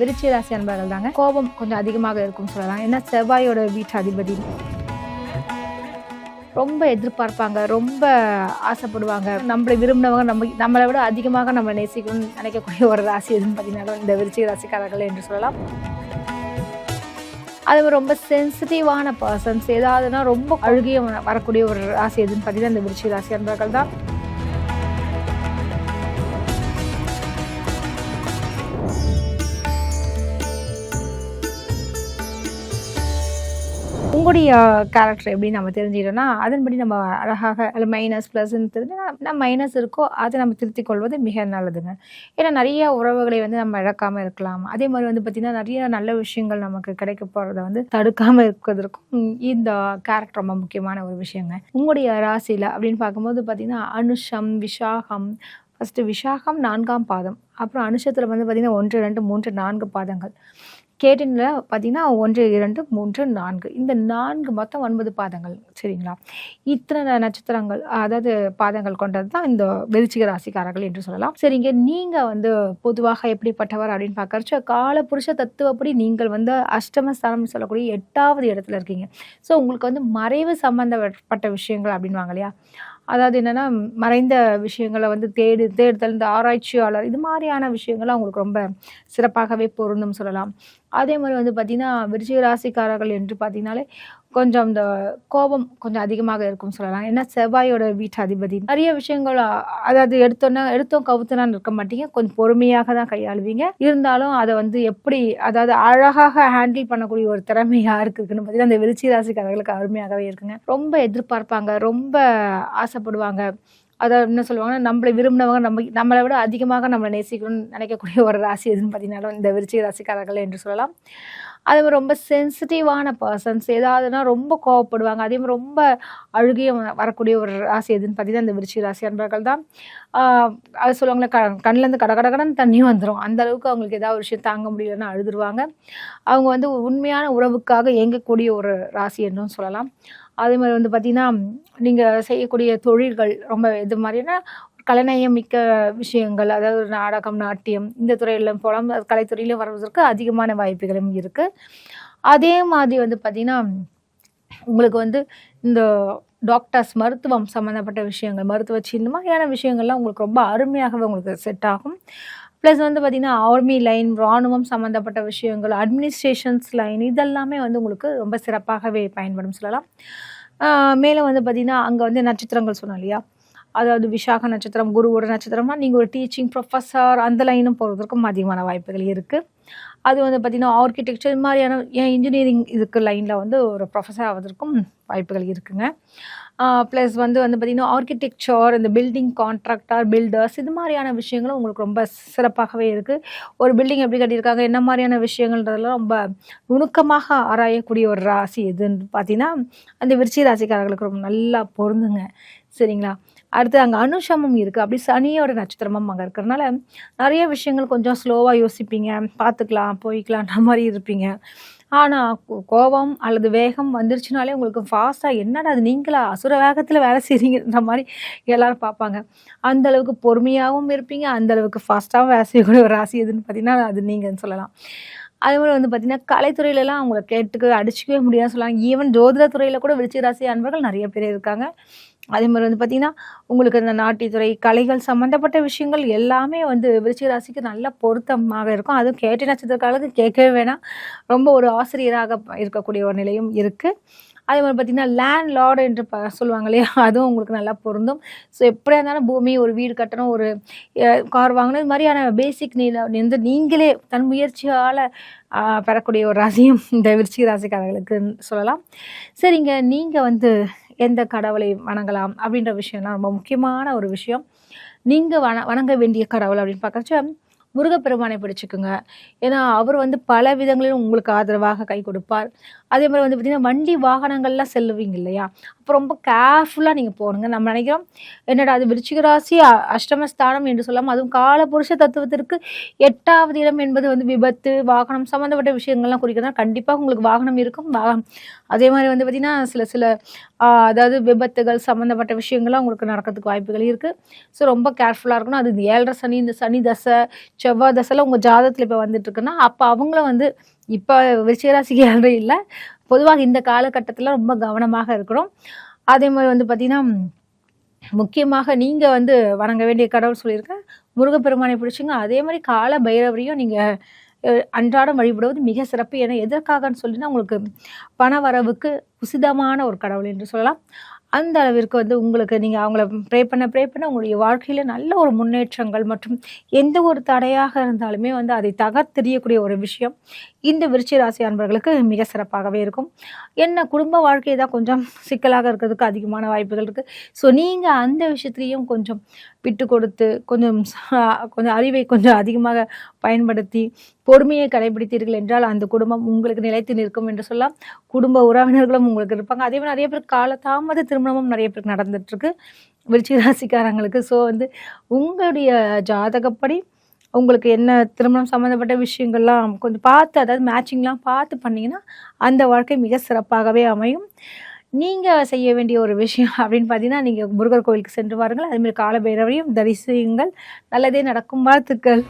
விருச்சிக ராசி அன்பர்கள் தாங்க. கோபம் கொஞ்சம் அதிகமாக இருக்கும் சொல்லலாம். ஏன்னா செவ்வாயோட வீட்டு அதிபதி. ரொம்ப எதிர்பார்ப்பாங்க. ரொம்ப ஆசைப்படுவாங்க. நம்மளை விரும்பினவங்க நம்ம நம்மளை விட அதிகமாக நம்ம நேசிக்கணும்னு நினைக்கக்கூடிய ஒரு ராசி எதுன்னு பார்த்தீங்கன்னா இந்த விருச்சிக ராசிக்காரர்கள் என்று சொல்லலாம். அது ரொம்ப சென்சிட்டிவான பர்சன்ஸ் ஏதாவதுன்னா ரொம்ப அழுகிய வரக்கூடிய ஒரு ராசி எதுன்னு பார்த்தீங்கன்னா இந்த விருச்சிக ராசி அன்பர்கள் தான். உங்களுடைய கேரக்டர் எப்படி நம்ம தெரிஞ்சுக்கிட்டோம்னா அதன்படி நம்ம அழகாக அதில் மைனஸ் ப்ளஸ்ன்னு தெரிஞ்சு நம்ம மைனஸ் இருக்கோ அதை நம்ம திருத்திக் கொள்வது மிக நல்லதுங்க. ஏன்னா நிறைய உறவுகளை வந்து நம்ம இழக்காமல் இருக்கலாம். அதே மாதிரி வந்து பார்த்திங்கன்னா நிறைய நல்ல விஷயங்கள் நமக்கு கிடைக்க போகிறத வந்து தடுக்காமல் இருக்கிறதுக்கும் இந்த கேரக்டர் ரொம்ப முக்கியமான ஒரு விஷயங்க. உங்களுடைய ராசியில் அப்படின்னு பார்க்கும்போது பார்த்திங்கன்னா அனுஷம் விஷாகம். ஃபஸ்ட்டு விஷாகம் நான்காம் பாதம். அப்புறம் அனுஷத்தில் வந்து பார்த்திங்கன்னா ஒன்று ரெண்டு மூன்று நான்கு பாதங்கள். கேட்டினில் பார்த்தீங்கன்னா ஒன்று இரண்டு மூன்று நான்கு. இந்த நான்கு மொத்தம் ஒன்பது பாதங்கள் சரிங்களா? இத்தனை நட்சத்திரங்கள் அதாவது பாதங்கள் கொண்டது தான் இந்த விருச்சிக ராசிக்காரர்கள் என்று சொல்லலாம். சரிங்க நீங்கள் வந்து பொதுவாக எப்படிப்பட்டவர் அப்படின்னு பார்க்கறச்ச கால புருஷ தத்துவப்படி நீங்கள் வந்து அஷ்டமஸ்தானம்னு சொல்லக்கூடிய எட்டாவது இடத்துல இருக்கீங்க. ஸோ உங்களுக்கு வந்து மறைவு சம்பந்தப்பட்ட விஷயங்கள் அப்படின்வாங்க இல்லையா? அதாவது என்னென்னா மறைந்த விஷயங்களை வந்து தேடு தேடுதல் இந்த ஆராய்ச்சியாளர் இது மாதிரியான விஷயங்கள்லாம் உங்களுக்கு ரொம்ப சிறப்பாகவே பொருந்தும் சொல்லலாம். அதே மாதிரி வந்து பார்த்திங்கன்னா விருச்சிக ராசிக்காரர்கள் என்று பார்த்தீங்கனாலே கொஞ்சம் இந்த கோபம் கொஞ்சம் அதிகமாக இருக்கும் சொல்லலாம். ஏன்னா செவ்வாயோட வீட்டு அதிபதி. நிறைய விஷயங்கள் அதாவது எடுத்தோன்னா எடுத்தோம் கவுத்தனான்னு இருக்க மாட்டீங்க. கொஞ்சம் பொறுமையாக தான் கையாளுவீங்க. இருந்தாலும் அதை வந்து எப்படி அதாவது அழகாக ஹேண்டில் பண்ணக்கூடிய ஒரு திறமை யாருக்கு இருக்குன்னு பார்த்தீங்கன்னா அந்த விருச்சிக ராசிக்காரர்களுக்கு அருமையாகவே இருக்குங்க. ரொம்ப எதிர்பார்ப்பாங்க. ரொம்ப ஆசைப்படுவாங்க. அதை என்ன சொல்லுவாங்கன்னா நம்மளை விரும்பினவங்க நம்ம நம்மளை விட அதிகமாக நம்மளை நேசிக்கணும்னு நினைக்கக்கூடிய ஒரு ராசி எதுன்னு பார்த்தீங்கன்னாலும் இந்த விருச்சிக ராசிக்காரர்கள் என்று சொல்லலாம். அதே மாதிரி ரொம்ப சென்சிட்டிவான பர்சன்ஸ் ஏதாவதுனா ரொம்ப கோவப்படுவாங்க. அதே மாதிரி ரொம்ப அழுகிய வ- வரக்கூடிய ஒரு ராசி எதுன்னு பார்த்தீங்கன்னா இந்த விருச்சிக ராசி அன்பர்கள் தான். அது சொல்லுவாங்களே க கண்ணிலேருந்து கட கட கடன்னு தண்ணி வந்துடும் அந்த அளவுக்கு அவங்களுக்கு ஏதாவது ஒரு விஷயம் தாங்க முடியலன்னு அழுதுருவாங்க. அவங்க வந்து உண்மையான உறவுக்காக இயங்கக்கூடிய ஒரு ராசி என்றும் சொல்லலாம். அதே மாதிரி வந்து பார்த்திங்கன்னா நீங்கள் செய்யக்கூடிய தொழில்கள் ரொம்ப இது மாதிரினா கலைநயம் மிக்க விஷயங்கள் அதாவது ஒரு நாடகம் நாட்டியம் இந்த துறையில் போலாம் கலைத்துறையிலும் வருவதற்கு அதிகமான வாய்ப்புகளும் இருக்குது அதே மாதிரி வந்து பார்த்திங்கன்னா உங்களுக்கு வந்து இந்த டாக்டர்ஸ் மருத்துவம் சம்மந்தப்பட்ட விஷயங்கள் மருத்துவ இந்த மாதிரியான விஷயங்கள்லாம் உங்களுக்கு ரொம்ப அருமையாகவே உங்களுக்கு செட் ஆகும். ப்ளஸ் வந்து பார்த்திங்கன்னா ஆர்மி லைன் இராணுவம் சம்மந்தப்பட்ட விஷயங்கள் அட்மினிஸ்ட்ரேஷன்ஸ் லைன் இதெல்லாமே வந்து உங்களுக்கு ரொம்ப சிறப்பாகவே பயன்படும் சொல்லலாம். மேலே வந்து பார்த்திங்கன்னா அங்கே வந்து நட்சத்திரங்கள் சொன்னோம் இல்லையா? அதாவது விசாக நட்சத்திரம் குருவோட நட்சத்திரம்னா நீங்கள் ஒரு டீச்சிங் ப்ரொஃபஸர் அந்த லைனும் போகிறதுக்கும் அதிகமான வாய்ப்புகள் இருக்குது அது வந்து பார்த்திங்கன்னா ஆர்கிடெக்சர் மாதிரியான ஏன் இன்ஜினியரிங் இதுக்கு லைனில் வந்து ஒரு ப்ரொஃபஸர் ஆவதற்கும் வாய்ப்புகள் இருக்குங்க. ப்ளஸ் வந்து வந்து பார்த்திங்கன்னா ஆர்கிடெக்சர் இந்த பில்டிங் கான்ட்ராக்டர் பில்டர்ஸ் இது மாதிரியான விஷயங்களும் உங்களுக்கு ரொம்ப சிறப்பாகவே இருக்குது ஒரு பில்டிங் எப்படி கட்டியிருக்காங்க என்ன மாதிரியான விஷயங்கள்ன்றதெல்லாம் ரொம்ப நுணுக்கமாக ஆராயக்கூடிய ஒரு ராசி எதுன்னு பார்த்தீங்கன்னா அந்த விருச்சி ராசிக்காரர்களுக்கு ரொம்ப நல்லா பொருந்துங்க. சரிங்களா? அடுத்து அங்கே அனுஷமும் இருக்குது அப்படி சனியோட நட்சத்திரமும் அங்கே இருக்கிறனால நிறைய விஷயங்கள் கொஞ்சம் ஸ்லோவாக யோசிப்பீங்க. பார்த்துக்கலாம் போய்க்கலான்ற மாதிரி இருப்பீங்க. ஆனால் கோபம் அல்லது வேகம் வந்துருச்சுனாலே உங்களுக்கு ஃபாஸ்ட்டாக என்னடா அது நீங்களா? அசுர வேகத்தில் வேலை செய்கிறீங்கன்ற மாதிரி எல்லாரும் பார்ப்பாங்க. அந்தளவுக்கு பொறுமையாகவும் இருப்பீங்க அந்த அளவுக்கு ஃபாஸ்ட்டாகவும் வேலை செய்யக்கூடிய ஒரு ராசி எதுன்னு பார்த்தீங்கன்னா அது நீங்கன்னு சொல்லலாம். அதே மாதிரி வந்து பார்த்தீங்கன்னா கலைத்துறையிலலாம் அவங்கள கேட்டுக்க அடிச்சுக்கவே முடியாதுன்னு சொல்லலாம் ஈவன் ஜோதிட துறையில் கூட விருச்சிக ராசி அன்பர்கள் நிறைய பேர் இருக்காங்க. அதே மாதிரி வந்து பார்த்திங்கன்னா உங்களுக்கு இந்த நாட்டியத்துறை கலைகள் சம்மந்தப்பட்ட விஷயங்கள் எல்லாமே வந்து விருச்சிக ராசிக்கு நல்ல பொருத்தமாக இருக்கும். அதுவும் கேட்டி நட்சத்திரக்காரர்களுக்கு கேட்கவே வேணாம். ரொம்ப ஒரு ஆசிரியராக இருக்கக்கூடிய ஒரு நிலையும் இருக்குது அதே மாதிரி பார்த்திங்கன்னா லேண்ட் லார்டு என்று ப சொல்லுவாங்க இல்லையா? அதுவும் உங்களுக்கு நல்லா பொருந்தும். ஸோ எப்படியா இருந்தாலும் பூமி ஒரு வீடு கட்டணும் ஒரு கார் வாங்கணும் இது மாதிரியான பேசிக் நீல வந்து நீங்களே தன் முயற்சியால் பெறக்கூடிய ஒரு ராசியும் இந்த விருச்சிக ராசிக்காரர்களுக்கு சொல்லலாம். சரிங்க நீங்கள் வந்து எந்த கடவுளை வணங்கலாம் அப்படின்ற விஷயம்லாம் ரொம்ப முக்கியமான ஒரு விஷயம். நீங்கள் வண வணங்க வேண்டிய கடவுள் அப்படின்னு பார்க்கறச்ச முருகப்பெருமானை பிடிச்சிக்குங்க. ஏன்னா அவர் வந்து பல விதங்களிலும் உங்களுக்கு ஆதரவாக கை கொடுப்பார். அதே மாதிரி வந்து பார்த்திங்கன்னா வண்டி வாகனங்கள்லாம் செல்லுவீங்க இல்லையா? அப்போ ரொம்ப கேர்ஃபுல்லாக நீங்கள் போகணுங்க. நம்ம நினைக்கிறோம் என்னடா அது விருச்சிக ராசி அஷ்டமஸ்தானம் என்று சொல்லாமல் அதுவும் காலபுருஷ தத்துவத்திற்கு எட்டாவது இடம் என்பது வந்து விபத்து வாகனம் சம்மந்தப்பட்ட விஷயங்கள்லாம் குறிக்கிறதுனா கண்டிப்பாக உங்களுக்கு வாகனம் இருக்கும். வாகனம் அதே மாதிரி வந்து பார்த்திங்கன்னா சில சில அதாவது விபத்துகள் சம்மந்தப்பட்ட விஷயங்கள்லாம் உங்களுக்கு நடக்கிறதுக்கு வாய்ப்புகள் இருக்குது ஸோ ரொம்ப கேர்ஃபுல்லாக இருக்கணும். அது இந்த ஏழரை சனி இந்த சனி தசை செவ்வாய் தசையில் உங்கள் ஜாதகத்தில் இப்போ வந்துட்டு இருக்குன்னா அப்போ அவங்கள வந்து இப்போ விருச்சிகராசிக்கு இல்லை. பொதுவாக இந்த காலகட்டத்தில் ரொம்ப கவனமாக இருக்கணும் அதே மாதிரி வந்து பார்த்திங்கன்னா முக்கியமாக நீங்கள் வந்து வணங்க வேண்டிய கடவுள் சொல்லியிருக்கேன் முருகப்பெருமானை பிடிச்சிங்க. அதே மாதிரி கால பைரவரையும் நீங்கள் அன்றாடம் வழிபடுவது மிக சிறப்பு. ஏன்னா எதற்காகன்னு சொல்லினா உங்களுக்கு பண வரவுக்கு உசிதமான ஒரு கடவுள் என்று சொல்லலாம். அந்த அளவிற்கு வந்து உங்களுக்கு நீங்கள் அவங்கள ப்ரே பண்ண ப்ரே பண்ண உங்களுடைய வாழ்க்கையில் நல்ல ஒரு முன்னேற்றங்கள் மற்றும் எந்த ஒரு தடையாக இருந்தாலுமே வந்து அதை தகர்த்தெறியக்கூடிய ஒரு விஷயம் இந்த விருச்சி ராசி அன்பர்களுக்கு மிக சிறப்பாகவே இருக்கும். என்ன குடும்ப வாழ்க்கையை தான் கொஞ்சம் சிக்கலாக இருக்கிறதுக்கு அதிகமான வாய்ப்புகள் இருக்குது ஸோ நீங்கள் அந்த விஷயத்துலேயும் கொஞ்சம் விட்டு கொடுத்து கொஞ்சம் கொஞ்சம் அறிவை கொஞ்சம் அதிகமாக பயன்படுத்தி பொறுமையை கடைபிடித்தீர்கள் என்றால் அந்த குடும்பம் உங்களுக்கு நிலைத்து நிற்கும் என்று சொல்லலாம். குடும்ப உறவினர்களும் உங்களுக்கு இருப்பாங்க. அதே மாதிரி நிறைய பேர் காலதாமத திருமணமும் நிறைய பேருக்கு நடந்துட்டுருக்கு. விருச்சிக ராசிக்காரங்களுக்கு. ஸோ வந்து உங்களுடைய ஜாதகப்படி உங்களுக்கு என்ன திருமணம் சம்மந்தப்பட்ட விஷயங்கள்லாம் கொஞ்சம் பார்த்து அதாவது மேட்சிங்லாம் பார்த்து பண்ணிங்கன்னா அந்த வாழ்க்கை மிக சிறப்பாகவே அமையும். நீங்கள் செய்ய வேண்டிய ஒரு விஷயம் அப்படின்னு பார்த்தீங்கன்னா நீங்கள் முருகர் கோவிலுக்கு சென்று வாருங்கள். அதேமாதிரி காலபைரவரையும் தரிசியுங்கள். நல்லதே நடக்கும் வாழ்த்துக்கள்.